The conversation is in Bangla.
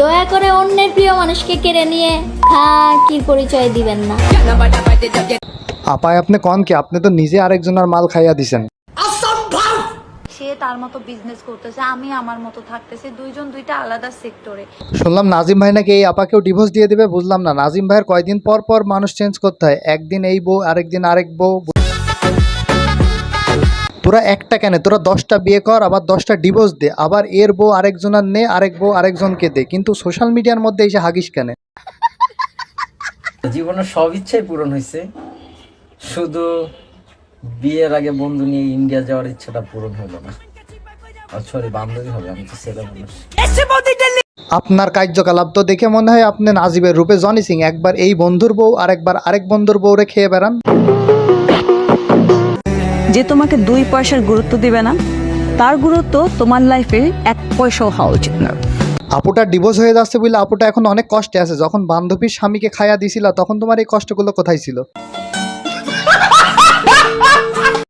দয়া করে অন্যের প্রিয় মানুষকে কেড়ে নিয়ে খা কি পরিচয় দিবেন না। আপায় আপনি কন কি? আপনি তো নিজে আরেকজনের মাল খাইয়া দিছেন। সে তার মতো বিজনেস করতেছে আমি আমার মতো থাকতেছি দুইজন দুইটা আলাদা সেক্টরে শুনলাম নাজিম ভাই নাকি এই আপাকেও ডিভোর্স দিয়ে দিবে বুঝলাম না। নাজিম ভাইয়ের কয়দিন পর পর মানুষ চেঞ্জ করতে হয়? একদিন এই বউ আরেকদিন আরেক বউ তোরা একটা কেন? তোরা দশটা বিয়ে কর আবার দশটা ডিভোর্স দে। আবার এর বউ আরেকজনের নে আরেক বউ আরেকজনকে দে। কিন্তু সোশ্যাল মিডিয়ার মধ্যে এসে হাগিস কেন? জীবনের সব ইচ্ছাই পূরণ হয়েছে শুধু বিয়ের আগে বন্ধু নিয়ে ইন্ডিয়া যাওয়ার ইচ্ছাটা পূরণ হলো না। সরি বান্ধবী হবে আমি তো ছেলে মানুষ। আপনার কার্যকলাপ তো দেখে মনে হয় আপনি নাজিবের রূপে জনি সিং। একবার এই বন্ধুর বউ আরেকবার আরেক বন্ধুর বউরে খেয়ে বেড়ান। যে তোমাকে দুই পয়সার গুরুত্ব দিবে না, তার গুরুত্ব তোমার লাইফে এক পয়সাও হওয়া উচিত না। আপুটা ডিভোর্স হয়ে যাচ্ছে বলে আপুটা এখন অনেক কষ্টে আছে। যখন বান্ধবীর স্বামীকে খাইয়া দিছিল, তখন তোমার এই কষ্টগুলো কোথায় ছিল?